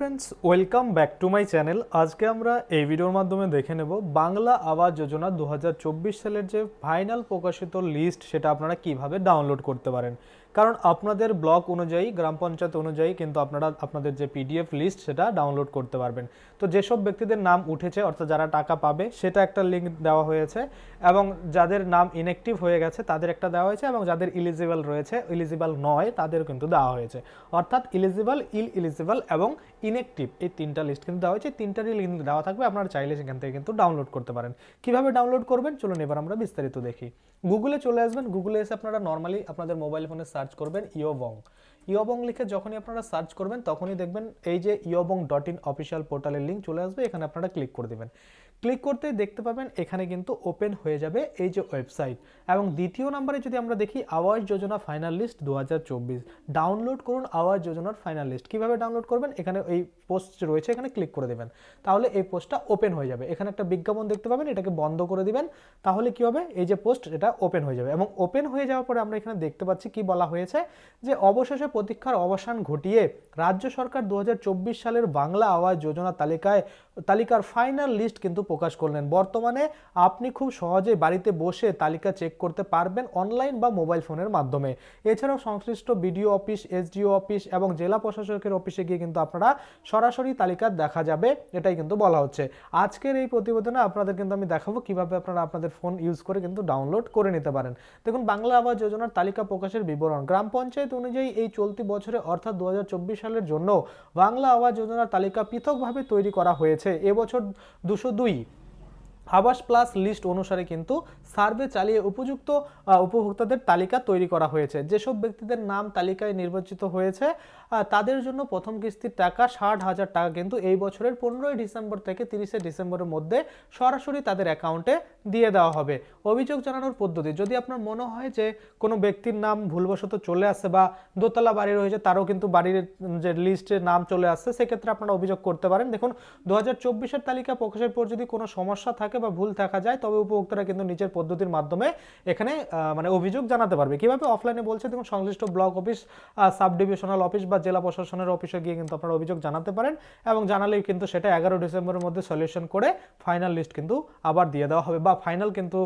Friends welcome back to my channel আজকে আমরা এই ভিডিওর মাধ্যমে দেখে নেব বাংলা আবাস যোজনা দু হাজার চব্বিশ সালের যে ফাইনাল প্রকাশিত লিস্ট সেটা আপনারা কীভাবে ডাউনলোড করতে পারেন। কারণ আপনাদের ব্লক অনুযায়ী, গ্রাম পঞ্চায়েত অনুযায়ী কিন্তু আপনারা আপনাদের যে পিডিএফ লিস্ট সেটা ডাউনলোড করতে পারবেন। তো যেসব ব্যক্তিদের নাম উঠেছে, অর্থাৎ যারা টাকা পাবে, সেটা একটা লিঙ্ক দেওয়া হয়েছে এবং যাদের নাম ইনঅ্যাক্টিভ হয়ে গেছে, তাদের একটা দেওয়া হয়েছে এবং যাদের ইলিজিবল রয়েছে ইলিজিবল নয়, তাদের কিন্তু দেওয়া হয়েছে। অর্থাৎ ইলিজিবল ইল ইলিজিবল এবং ইনঅ্যাক্টিভ এই তিনটা লিস্ট কিন্তু দেওয়া হয়েছে। তিনটারই লিঙ্ক দেওয়া থাকবে, আপনারা চাইলে সেখান থেকে কিন্তু ডাউনলোড করতে পারেন। কীভাবে ডাউনলোড করবেন? চলুন এবার আমরা বিস্তারিত দেখি। গুগলে চলে আসবেন। গুগলে এসে আপনারা নর্মালি আপনাদের মোবাইল ফোনে সার্চ করবেন ইয়োবং। ইয়োবং লিখে যখনই আপনারা সার্চ করবেন, তখনই দেখবেন এই যে ইয়বং ডট ইন অফিসিয়াল পোর্টালের লিঙ্ক চলে আসবে, এখানে আপনারা ক্লিক করে দেবেন। ক্লিক করতে দেখতে পাবেন এখানে কিন্তু ওপেন হয়ে যাবে এই যে ওয়েবসাইট। এবং দ্বিতীয় নম্বরে যদি আমরা দেখি আবাস যোজনা ফাইনাল লিস্ট দু হাজার চব্বিশ। ডাউনলোড করুন আওয়াজ যোজনার ফাইনাল লিস্ট। কীভাবে ডাউনলোড করবেন? এখানে এই পোস্ট রয়েছে, এখানে ক্লিক করে দেবেন। তাহলে এই পোস্টটা ওপেন হয়ে যাবে। এখানে একটা বিজ্ঞাপন দেখতে পাবেন, এটাকে বন্ধ করে দিবেন। তাহলে কি হবে? এই যে পোস্ট, এটা ওপেন হয়ে যাবে। এবং ওপেন হয়ে যাওয়ার পরে আমরা এখানে দেখতে পাচ্ছি কি বলা হয়েছে যে, অবশেষে প্রতীক্ষার অবসান ঘটিয়ে রাজ্য সরকার দু হাজার চব্বিশ সালের বাংলা আবাস যোজনা তালিকায়, তালিকার ফাইনাল লিস্ট কিন্তু প্রকাশ করলেন। বর্তমানে আপনি খুব সহজে বাড়িতে বসে তালিকা চেক করতে পারবেন অনলাইন বা মোবাইল ফোনের মাধ্যমে। এছাড়াও সংশ্লিষ্ট বিডিও অফিস এসডিও অফিস এবং জেলা প্রশাসকের অফিসে গিয়ে কিন্তু আপনারা সরাসরি তালিকা দেখা যাবে, এটাই কিন্তু বলা হচ্ছে। আজকের এই প্রতিবেদনে আপনাদের কিন্তু আমি দেখাবো কীভাবে আপনারা আপনাদের ফোন ইউজ করে কিন্তু ডাউনলোড করে নিতে পারেন। দেখুন, বাংলা আবাস যোজনার তালিকা প্রকাশের বিবরণ। গ্রাম পঞ্চায়েত অনুযায়ী এই চলতি বছরে, অর্থাৎ দু হাজার চব্বিশ সালের জন্য বাংলা আবাস যোজনার তালিকা পৃথকভাবে তৈরি করা হয়েছে। এবছর দুশো দুই আবাস প্লাস লিস্ট অনুসারে কিন্তু সার্ভে চালিয়ে উপযুক্ত উপভোক্তাদের তালিকা তৈরি করা হয়েছে। যেসব ব্যক্তিদের নাম তালিকায় নির্বাচিত হয়েছে তাদের জন্য প্রথম কিস্তির টাকা ষাট হাজার টাকা কিন্তু এই বছরের পনেরোই ডিসেম্বর থেকে তিরিশে ডিসেম্বরের মধ্যে সরাসরি তাদের অ্যাকাউন্টে দিয়ে দেওয়া হবে। অভিযোগ জানানোর পদ্ধতি, যদি আপনার মনে হয় যে কোনো ব্যক্তির নাম ভুলবশত চলে আসছে বা দোতলা বাড়ি রয়েছে, তারও কিন্তু বাড়ির যে লিস্টে নাম চলে আসছে, সেক্ষেত্রে আপনারা অভিযোগ করতে পারেন। দেখুন দু হাজার তালিকা প্রকাশের পর যদি কোনো সমস্যা থাকে বা ভুল থাকা যায়, তবে উপভোক্তারা কিন্তু নিজের পদ্ধতির মাধ্যমে এখানে মানে অভিযোগ জানাতে পারবে। কীভাবে অফলাইনে বলছে? দেখুন, সংশ্লিষ্ট block office sub divisional office বা জেলা প্রশাসনের অফিসে গিয়ে কিন্তু আপনারা অভিযোগ জানাতে পারেন এবং জানালেই কিন্তু সেটা এগারো ডিসেম্বরের মধ্যে সলিউশন করে ফাইনাল লিস্ট কিন্তু আবার দিয়ে দেওয়া হবে বা ফাইনাল কিন্তু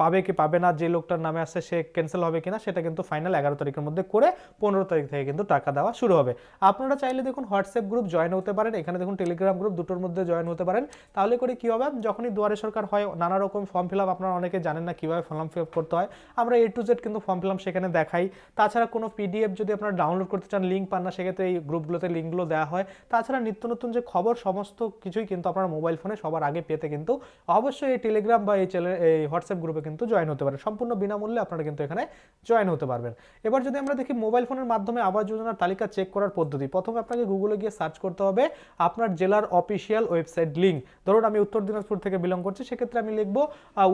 পাবে কি পাবে না, যে লোকটার নামে আসছে সে ক্যান্সেল হবে কিনা, সেটা কিন্তু ফাইনাল এগারো তারিখের মধ্যে করে পনেরো তারিখ থেকে কিন্তু টাকা দেওয়া শুরু হবে। আপনারা চাইলে দেখুন হোয়াটসঅ্যাপ গ্রুপ জয়েন হতে পারেন, এখানে দেখুন টেলিগ্রাম গ্রুপ দুটোর মধ্যে জয়েন হতে পারেন। তাহলে করে কী হবে, যখনই দুয়ারে সরকার হয়, নানা রকম ফর্ম ফিল আপ আপনারা অনেকে জানেন না কীভাবে ফর্ম ফিল আপ করতে হয়। আমরা এ টু জেড কিন্তু ফর্ম ফিল আপ সেখানে দেখাই। তাছাড়া কোনো পিডিএফ যদি আপনারা ডাউনলোড করতে চান লিঙ্ক পান না, সেক্ষেত্রে এই গ্রুপগুলোতে লিঙ্কগুলো দেওয়া হয়। তাছাড়া নিত্য নতুন যে খবর, সমস্ত কিছুই কিন্তু আপনারা মোবাইল ফোনে সবার আগে পেতে কিন্তু অবশ্যই এই টেলিগ্রাম বা এই চ্যানেল এই হোয়াটসঅ্যাপ গ্রুপে কিন্তু জয়েন হতে পারেন। সম্পূর্ণ বিনামূল্যে আপনারা কিন্তু এখানে জয়েন হতে পারবেন। এবার যদি আমরা দেখি মোবাইল ফোনের মাধ্যমে আবাস যোজনার তালিকা চেক করার পদ্ধতি, প্রথমে আপনাকে গুগলে গিয়ে সার্চ করতে হবে আপনার জেলার অফিসিয়াল ওয়েবসাইট লিঙ্ক ধরুন আমি উত্তর দিনাজপুর থেকে বিলং করছি, সেক্ষেত্রে আমি লিখব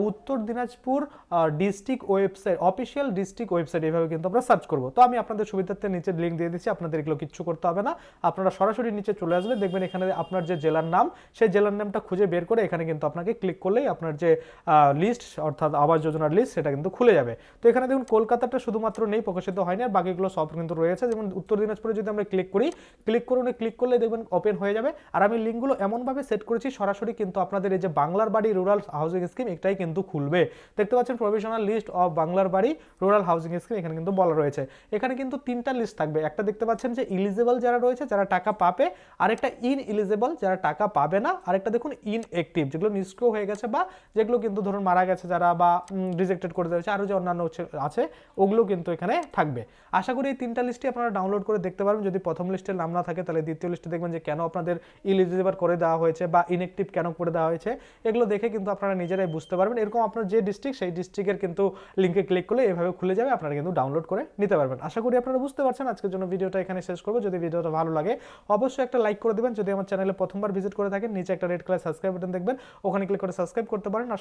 Uttar Dinajpur district website official district website এভাবে কিন্তু আমরা সার্চ করব। তো আমি আপনাদের সুবিধার্থে নিচে লিঙ্ক দিয়ে দিচ্ছি, আপনাদের এগুলো কিচ্ছু করতে হবে না। আপনারা সরাসরি নিচে চলে আসবে দেখবেন এখানে আপনার যে জেলার নাম, সেই জেলার নামটা খুঁজে বের করে এখানে কিন্তু আপনাকে ক্লিক করলেই আপনার যে লিস্ট অর্থাৎ আবাস যোজনার লিস্ট সেটা কিন্তু খুলে যাবে। তো এখানে দেখুন, কলকাতাটা শুধুমাত্র নেই, প্রকাশিত হয়নি, আর বাকিগুলো সব কিন্তু রয়েছে। যেমন উত্তর দিনাজপুরে যদি আমরা ক্লিক করি ক্লিক করুন ক্লিক করলে দেখবেন ওপেন হয়ে যাবে। আর আমি লিঙ্কগুলো এমনভাবে সেট করেছি, সরাসরি কিন্তু আপনাদের এই যে বাংলার বাড়ি রুরাল হাউজিং স্কিম এটাই কিন্তু খুলবে। দেখতে পাচ্ছেন প্রভিশনাল লিস্ট অফ বাংলার বাড়ি রুরাল হাউজিং স্কিম এখানে কিন্তু বলা রয়েছে। এখানে কিন্তু তিনটা লিস্ট থাকবে। একটা দেখতে পাচ্ছেন যে ইলিজিবল যারা রয়েছে, যারা টাকা পাবে, আরেকটা ইন ইলিজিবল যারা টাকা পাবে না। আরেকটা দেখুন ইন অ্যাক্টিভ যেগুলো নিষ্ক্রিয় হয়ে গেছে বা যেগুলো কিন্তু ধরুন মারা গেছে যারা বা রিজেক্টেড করে দিয়েছে আরও যে অন্যান্য আছে, ওগুলো কিন্তু এখানে থাকবে। আশা করি এই তিনটা লিস্টই আপনারা ডাউনলোড করে দেখতে পারবেন। যদি প্রথম লিস্টের নাম না থাকে, তাহলে দ্বিতীয় লিস্টে দেখবেন যে কেন আপনাদের ইলিজিবল করে দেওয়া হয়েছে বা ইনএক্টিভ কেন করে দেওয়া হয়েছে। এগুলো দেখে কিন্তু আপনারা নিজেরাই বুঝতে পারবেন। এরকম আপনার যে ডিস্ট্রিক্ট সেই ডিস্ট্রিক্টের কিন্তু লিঙ্কে ক্লিক করলে এভাবে খুলে যাবে, আপনারা কিন্তু ডাউনলোড করে নিতে পারবেন। আশা করি আপনারা বুঝতে পারছেন। আজকের জন্য ভিডিওটা এখানে শেষ করব। যদি ভিডিওটা ভালো লাগে, অবশ্যই একটা লাইক করে দেবেন। যদি আমার চ্যানেলে প্রথমবার ভিজিট করে থাকেন, নিচে একটা রেড কালার সাবস্ক্রাইব বাটন দেখবেন। ওখানে ক্লিক করে সাবস্ক্রাইব করতে পারেন। আর